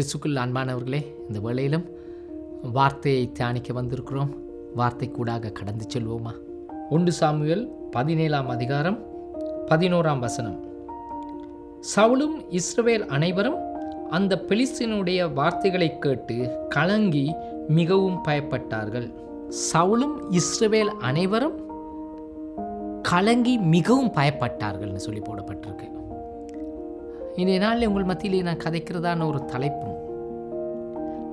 கிறிஸ்துக்குள் அன்பானவர்களே இந்த வேளையிலும் வார்த்தையை தியானிக்க வந்திருக்கிறோம். வார்த்தை கூடாக கடந்து செல்வோமா? ஒன்று சாமுவேல் பதினேழாம் அதிகாரம் பதினோராம் வசனம். சவுலும் இஸ்ரவேல் அனைவரும் அந்த பெலிஸ்தீனுடைய வார்த்தைகளை கேட்டு கலங்கி மிகவும் பயப்பட்டார்கள். சவுலும் இஸ்ரவேல் அனைவரும் கலங்கி மிகவும் பயப்பட்டார்கள்னு சொல்லி போடப்பட்டிருக்கு. இன்றைய நாளில் உங்கள் மத்தியிலே நான் கதைக்கிறதான ஒரு தலைப்பும்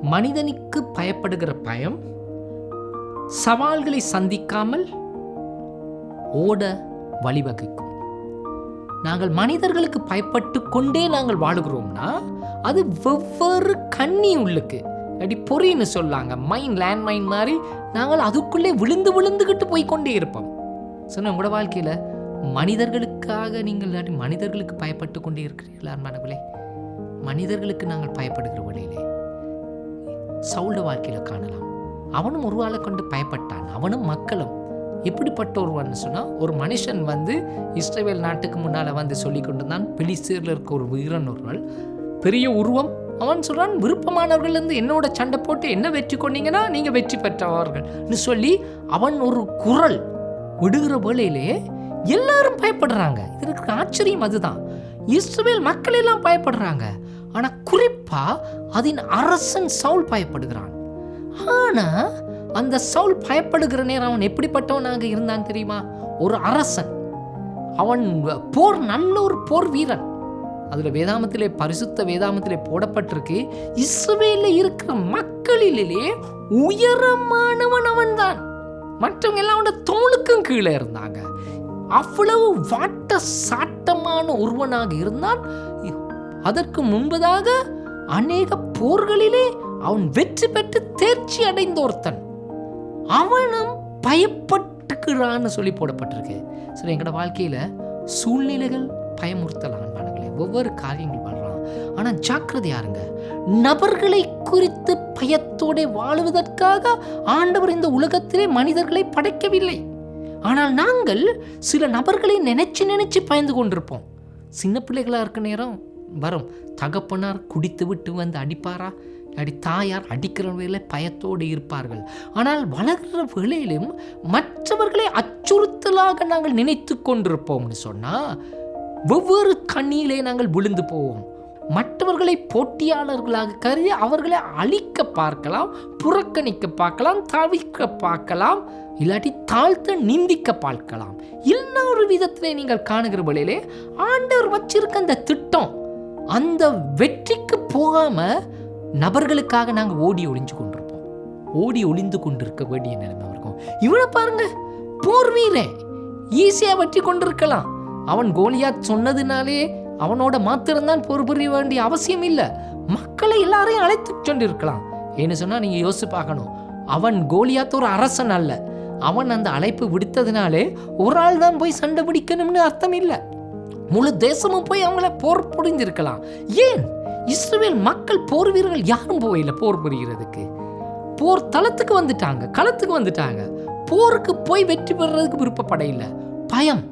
மனிதனுக்கு பயப்படுகிற பயம் சவால்களை சந்திக்காமல் ஓட வழிவகுக்கும். நாங்கள் மனிதர்களுக்கு பயப்பட்டு கொண்டே நாங்கள் வாழுகிறோம்னா அது வெவ்வேறு கண்ணி உள்ளுக்கு அப்படி பொறின்னு சொல்லாங்க மைண்ட் லேண்ட் மைண்ட் மாதிரி நாங்கள் அதுக்குள்ளே விழுந்து விழுந்துக்கிட்டு போய் கொண்டே இருப்போம். சொன்ன உங்களோட வாழ்க்கையில் மனிதர்களுக்காக நீங்கள் இல்லாட்டி மனிதர்களுக்கு பயப்பட்டு கொண்டே இருக்கிறீர்களா அன்பானவர்களே? மனிதர்களுக்கு நாங்கள் பயப்படுகிற வழியிலே சவுள வாழ்க்கையில் காணலாம். அவனும் ஒரு ஆளை கொண்டு பயப்பட்டான். அவனும் மக்களும். எப்படிப்பட்ட ஒருவன் சொன்னால் ஒரு மனுஷன் வந்து இஸ்ரேல் நாட்டுக்கு முன்னால் வந்து சொல்லி கொண்டிருந்தான். பிலிஸ்தீரில் இருக்க ஒரு வீரன் ஒருவன் பெரிய உருவம். அவன் சொல்கிறான் விருப்பமானவர்கள்லேருந்து என்னோட சண்டை போட்டு என்ன வெற்றி கொண்டீங்கன்னா நீங்கள் வெற்றி பெற்றவர்கள்னு சொல்லி அவன் ஒரு குரல் விடுகிற வேளையிலே எல்லாரும் பயப்படுறாங்க. இதற்கு ஆச்சரியம் அதுதான். இஸ்ரேல் மக்கள் எல்லாம் பயப்படுறாங்க. ஆனால் குறிப்பாக அதன் அரசன் சவுல் பயப்படுகிறான். ஆனால் அந்த சவுல் பயப்படுகிற நேரம் அவன் எப்படிப்பட்டவனாக இருந்தான் தெரியுமா? ஒரு அரசன். அவன் போர் நல்ல ஒரு போர் வீரன். அதில் வேதாமத்திலே பரிசுத்த வேதாமத்திலே போடப்பட்டிருக்கு. இஸ்ரவேலில் இருக்கிற மக்களிலே உயரமானவன் அவன்தான். மற்றவங்க எல்லாம் அவனோட தோளுக்கும் கீழே இருந்தாங்க. அவ்வளவு வாட்ட சாட்டமான ஒருவனாக இருந்தால் அதற்கு முன்பதாக அநேக போர்களிலே அவன் வெற்றி பெற்று தேர்ச்சி அடைந்த ஒருத்தன். அவனும் பயப்பட்டுக்கிறான்னு சொல்லி போடப்பட்டிருக்கு. சரி எங்களோட வாழ்க்கையில் சூழ்நிலைகள் பயமுறுத்தலாம் அன்பானங்களே ஒவ்வொரு காரியங்கள் பண்ணலாம். ஆனால் ஜாக்கிரதையா இருங்க நபர்களை குறித்து பயத்தோட வாழுவதற்காக ஆண்டவர் இந்த உலகத்திலே மனிதர்களை படைக்கவில்லை. ஆனால் நாங்கள் சில நபர்களை நினைச்சு நினைச்சு பயந்து கொண்டிருப்போம். சின்ன பிள்ளைகளாக இருக்க நேரம் வரும். தகப்பனார் குடித்து விட்டு வந்து அடிப்பாரா? அடி தாயார் அடிக்கிற வேலை பயத்தோடு இருப்பார்கள். ஆனால் வளர்கிற வேளையிலும் மற்றவர்களை அச்சுறுத்தலாக நாங்கள் நினைத்து கொண்டிருப்போம்னு சொன்னால் ஒவ்வொரு கண்ணியிலே நாங்கள் விழுந்து போவோம். மற்றவர்களை போட்டியாளர்களாக கருதி அவர்களை அழிக்க பார்க்கலாம் புறக்கணிக்க பார்க்கலாம் தவிர்க்க பார்க்கலாம். இல்லாட்டி தாழ்த்த நிந்திக்க பார்க்கலாம். இன்னொரு விதத்திலே நீங்கள் காணுகிற வழியிலே ஆண்டவர் வச்சிருக்க அந்த திட்டம் அந்த வெற்றிக்கு போகாம நபர்களுக்காக நாங்கள் ஓடி ஒளிஞ்சு கொண்டிருப்போம். ஓடி ஒளிந்து கொண்டிருக்க வேண்டிய நிலைமை இருக்கும். இவனை பாருங்க போர் வீரன். ஈஸியாக வெற்றி கொண்டிருக்கலாம். அவன் கோலியா சொன்னதுனாலே அவனோட மாத்திரம்தான் போர் புரிய வேண்டிய அவசியம் இல்லை. மக்களை எல்லாரையும் அழைத்து கொண்டிருக்கலாம் ஏன்னு சொன்னால் நீங்கள் யோசிச்சு பார்க்கணும். அவன் கோலியாத் ஒரு அரசன் அல்ல. அவன் அந்த அழைப்பு விடுத்ததுனாலே ஒரு ஆள் தான் போய் சண்டை பிடிக்கணும்னு அர்த்தம் இல்லை முழு தேசமும் போய் அவங்கள போர் புரிஞ்சிருக்கலாம் ஏன்? இஸ்ரேல் மக்கள் போர் வீரர்கள் யாரும் போகல போர் புரிகிறதுக்கு? போர் தளத்துக்கு வந்துட்டாங்க களத்துக்கு வந்துட்டாங்க. போருக்கு போய் வெற்றி பெறுறதுக்கு விருப்பப்பட இல்லை பயம்.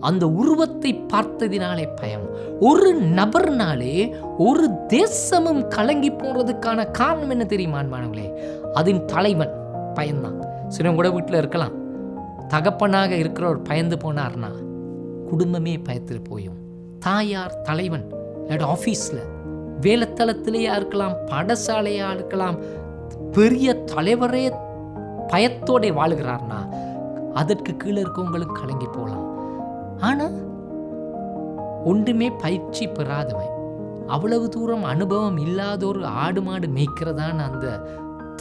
அந்த உருவத்தை பார்த்ததினாலே பயம். ஒரு நபர்னாலே ஒரு தேசமும் கலங்கி போறதுக்கான காரணம் என்ன தெரியுமா மாணவர்களே அதன் தலைவன் பயம்தான் சிலவங்க கூட வீட்டில் இருக்கலாம். தகப்பனாக இருக்கிறவர் பயந்து போனார்னா குடும்பமே பயத்தில் போயும். தாயார் தலைவன் இல்லாட்டி ஆஃபீஸில் வேலைத்தளத்திலேயா இருக்கலாம் படசாலையாக இருக்கலாம் பெரிய தலைவரே பயத்தோடே வாழுகிறார்னா அதற்கு கீழே இருக்கவங்களும் கலங்கி போகலாம். ஆனால் ஒன்றுமே பயிற்சி பெறாதவன். அவ்வளவு தூரம் அனுபவம் இல்லாத ஒரு ஆடு மாடு மேய்க்கிறதான அந்த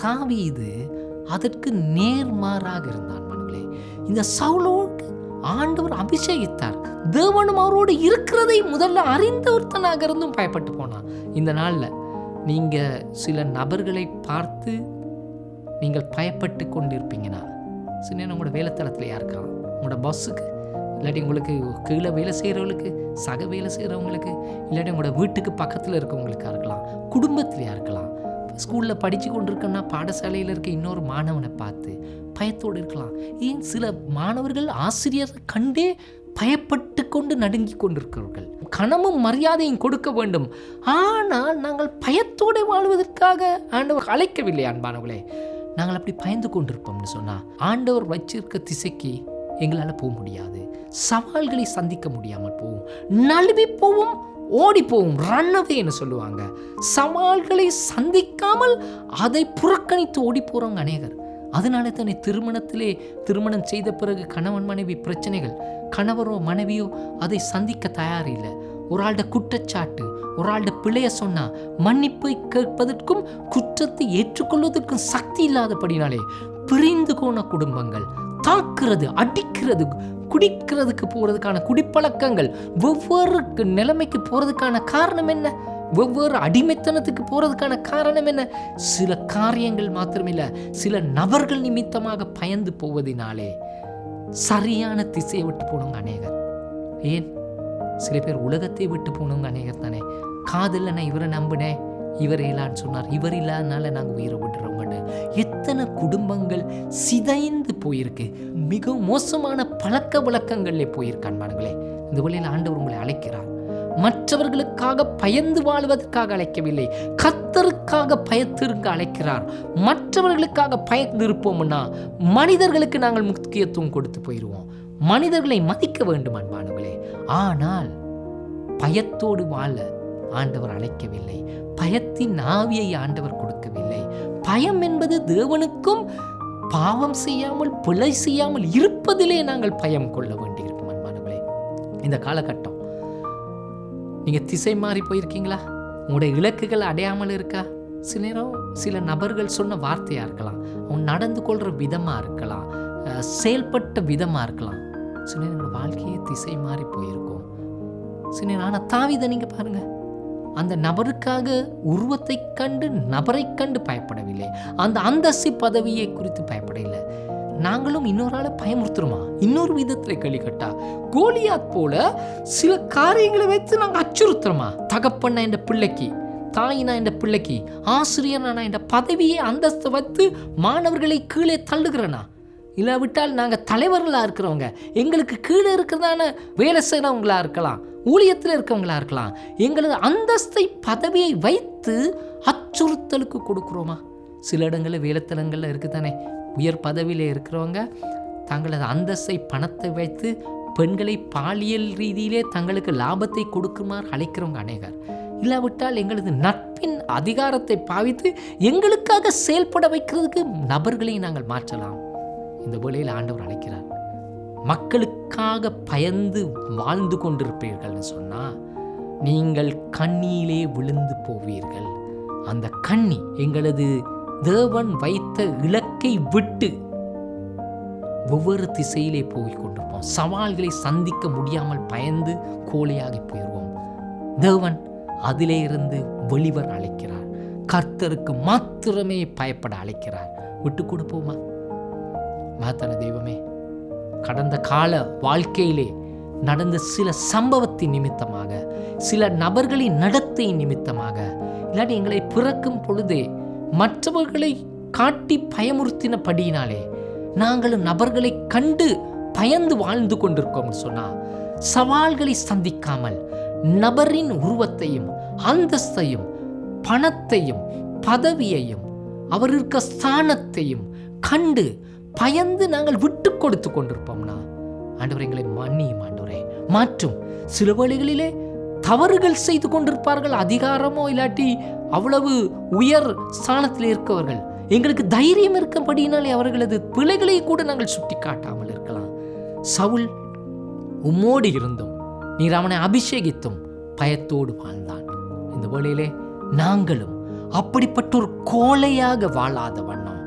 தாவி இது அதற்கு நேர்மாறாக இருந்தான் மனுங்களே இந்த சவுலோடு ஆண்டவர் அபிஷேகித்தார். தேவனும் அவரோடு இருக்கிறதை முதல்ல அறிந்த ஒருத்தனாக இருந்தும் பயப்பட்டு போனான். இந்த நாளில் நீங்கள் சில நபர்களை பார்த்து நீங்கள் பயப்பட்டு கொண்டிருப்பீங்கன்னா சின்ன உங்களோட வேலைத்தளத்தில் இருக்கலாம் உங்களோட பஸ்ஸுக்கு இல்லாட்டி உங்களுக்கு கீழே வேலை செய்கிறவங்களுக்கு சக வேலை செய்கிறவங்களுக்கு இல்லாட்டி உங்களோட வீட்டுக்கு பக்கத்தில் இருக்கவங்களுக்காக இருக்கலாம் குடும்பத்திலையாக இருக்கலாம்? ஸ்கூலில் படித்து கொண்டிருக்கேன்னா பாடசாலையில் இருக்க இன்னொரு மாணவனை பார்த்து பயத்தோடு இருக்கலாம். ஏன் சில மாணவர்கள் ஆசிரியரை கண்டே பயப்பட்டு கொண்டு நடுங்கி கொண்டிருக்கிறார்கள். கனமும் மரியாதையும் கொடுக்க வேண்டும். ஆனால் நாங்கள் பயத்தோடு வாழ்வதற்காக ஆண்டவர் அழைக்கவில்லை அன்பானவர்களே. நாங்கள் அப்படி பயந்து கொண்டிருப்போம்னு சொன்னால் ஆண்டவர் வச்சிருக்க திசைக்கு எங்களால் போக முடியாது. சவால்களை சந்திக்க முடியாமல் போவோம் நழுவி போவோம் ஓடிப்போவும் ரன்னவேன்னு சொல்லுவாங்க. சவால்களை சந்திக்காமல் அதை புறக்கணித்து ஓடி போகிறவங்க அநேகர். அதனால தானே திருமணத்திலே திருமணம் செய்த பிறகு கணவன் மனைவி பிரச்சனைகள் கணவரோ மனைவியோ அதை சந்திக்க தயார் இல்லை. ஒரு ஆள்கிட்ட குற்றச்சாட்டு ஒரு ஆள்கிட்ட பிழைய சொன்னால் மன்னிப்பை கேட்பதற்கும் குற்றத்தை ஏற்றுக்கொள்வதற்கும் சக்தி இல்லாதபடினாலே பிரிந்து போன குடும்பங்கள் தாக்குறது அடிக்கிறது குடிக்கிறதுக்கு போகிறதுக்கான குடிப்பழக்கங்கள் வெவ்வேறு நிலைமைக்கு போகிறதுக்கான காரணம் என்ன? வெவ்வேறு அடிமைத்தனத்துக்கு போகிறதுக்கான காரணம் என்ன? சில காரியங்கள் மாத்திரமில்லை சில நபர்கள் நிமித்தமாக பயந்து போவதினாலே சரியான திசையை விட்டு போனவங்க அநேகர். ஏன்? சில பேர் உலகத்தை விட்டு போனவங்க அநேகர் தானே. காதல்ல நான் இவரை நம்பினேன் இவர் இல்லான்னு சொன்னார். இவர் இல்லாதனால நாங்கள் உயிரை விட்டுறோம். விட்டுறோங்கன்னு எத்தனை குடும்பங்கள் சிதைந்து போயிருக்கு. மிக மோசமான பழக்க வழக்கங்களில் போயிருக்கு அன்பானுங்களே இந்த வழியில் ஆண்டவர் உங்களை அழைக்கிறார். மற்றவர்களுக்காக பயந்து வாழ்வதற்காக அழைக்கவில்லை. கத்தருக்காக பயத்திருக்க அழைக்கிறார். மற்றவர்களுக்காக பயந்து இருப்போம்னா மனிதர்களுக்கு நாங்கள் முக்கியத்துவம் கொடுத்து போயிடுவோம் மனிதர்களை மதிக்க வேண்டும் அன்பானவர்களே. ஆனால் பயத்தோடு வாழ ஆண்டவர் அழைக்கவில்லை. பயத்தின் ஆவியை ஆண்டவர் கொடுக்கவில்லை. பயம் என்பது தேவனுக்கும் பாவம் செய்யாமல் பிழை செய்யாமல் இருப்பதிலே நாங்கள் பயம் கொள்ள வேண்டியிருக்கும் அன்பானவர்களே. இந்த காலகட்டம் நீங்கள் திசை மாறி போயிருக்கீங்களா? உங்களுடைய இலக்குகள் அடையாமல் இருக்கா? சில நேரம் சில நபர்கள் சொன்ன வார்த்தையாக இருக்கலாம் அவங்க நடந்து கொள்கிற விதமாக இருக்கலாம் செயல்பட்ட விதமாக இருக்கலாம். சில நேரம் உங்களோட வாழ்க்கையே திசை மாறி போயிருக்கும். சில நேரம் ஆனால் தாவிதை நீங்கள் பாருங்கள் அந்த நபருக்காக உருவத்தை கண்டு நபரை கண்டு பயப்படவில்லை. அந்த அந்தஸ்து பதவியை குறித்து பயப்படவில்லை. நாங்களும் இன்னொரு ஆளை பயமுறுத்துருமா இன்னொரு விதத்தில் கேள்வி கேட்டா கோலியாத் போல சில காரியங்களை வைத்து நாங்கள் அச்சுறுத்துறோமா? தகப்பண்ண என்ற பிள்ளைக்கு தாயினா என்ற பிள்ளைக்கு ஆசிரியனா என்ற பதவியை அந்தஸ்தை வைத்து மாணவர்களை கீழே தள்ளுகிறனா? இல்லாவிட்டால் நாங்கள் தலைவர்களாக இருக்கிறவங்க. எங்களுக்கு கீழே இருக்கிறதான வேலை செய்கிறவங்களா இருக்கலாம். ஊழியத்தில் இருக்கவங்களா இருக்கலாம். எங்களது அந்தஸ்தை பதவியை வைத்து அச்சுறுத்தலுக்கு கொடுக்குறோமா? சில இடங்களில் வேலைத்தலங்களில் இருக்குதானே. உயர் பதவியில் இருக்கிறவங்க தங்களது அந்தஸ்தை பணத்தை வைத்து பெண்களை பாலியல் ரீதியிலே தங்களுக்கு லாபத்தை கொடுக்குமாறு அழைக்கிறவங்க அநேகர். இல்லாவிட்டால் எங்களது நட்பின் அதிகாரத்தை பாவித்து எங்களுக்காக செயல்பட வைக்கிறதுக்கு நபர்களை நாங்கள் மாற்றலாம். இந்த வேளையில் ஆண்டவர் அழைக்கிறார். மக்களுக்காக பயந்து வாழ்ந்து கொண்டிருப்பீர்கள்னு சொன்னா நீங்கள் கண்ணியிலே விழுந்து போவீர்கள். அந்த கண்ணி எங்களது தேவன் வைத்த இலக்கை விட்டு ஒவ்வொரு திசையிலே போய் கொண்டிருப்போம். சவால்களை சந்திக்க முடியாமல் பயந்து கோழையாகி போயிடுவோம் தேவன் அதிலே இருந்து வெளிவர் அழைக்கிறார். கர்த்தருக்கு மாத்திரமே பயப்பட அழைக்கிறார். விட்டு கொடுப்போமா? மாத்தான தெய்வமே கடந்த கால வாழ்க்கையிலே நடந்த சில சம்பவத்தின் நிமித்தமாக சில நபர்களின் நடத்தை நிமித்தமாக இல்லாட்டி எங்களை பிறக்கும் பொழுதே மற்றவர்களை காட்டி பயமுறுத்தினபடியினாலே நாங்களும் நபர்களை கண்டு பயந்து வாழ்ந்து கொண்டிருக்கோம்னு சொன்னா சவால்களை சந்திக்காமல் நபரின் உருவத்தையும் அந்தஸ்தையும் பணத்தையும் பதவியையும் அவர் இருக்க ஸ்தானத்தையும் கண்டு பயந்து நாங்கள் விட்டு கொடுத்து கொண்டிருப்போம்னா ஆண்டவர் எங்களை மன்னியும் ஆண்டவரே. மாற்றும் சில வேளைகளிலே தவறுகள் செய்து கொண்டிருப்பார்கள் அதிகாரமோ இல்லாட்டி அவ்வளவு உயர் ஸ்தானத்தில் இருக்கவர்கள். எங்களுக்கு தைரியம் இருக்கபடியினாலே அவர்களது பிழைகளை கூட நாங்கள் சுட்டி காட்டாமல் இருக்கலாம். சவுல் உம்மோடு இருந்தும் நீர் அவனை அபிஷேகித்தும் பயத்தோடு வாழ்ந்தான். இந்த வேளையிலே நாங்களும் அப்படிப்பட்ட ஒரு கோலையாக வாழாத வண்ணம்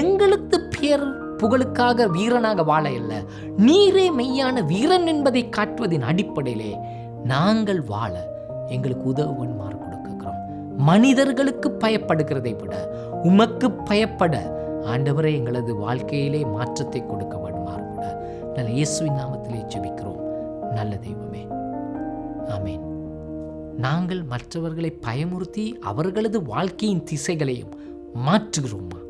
எங்களுக்கு பேர் புகழுக்காக வீரனாக வாழ அல்ல. நீரே மெய்யான வீரன் என்பதை காட்டுவதின் அடிப்படையிலே நாங்கள் வாழ எங்களுக்கு உதவுவன்மார் கொடுக்கிறோம் மனிதர்களுக்கு பயப்படுகிறதை விட உமக்கு பயப்பட ஆண்டவரே எங்களது வாழ்க்கையிலே மாற்றத்தை கொடுக்க வேண்டுமாறு கூட. நல்ல இயேசுவின் நாமத்திலே ஜெபிக்கிறோம். நல்ல தெய்வமே. ஆமீன். நாங்கள் மற்றவர்களை பயமுறுத்தி அவர்களது வாழ்க்கையின் திசைகளையும் மாற்றுகிறோமா?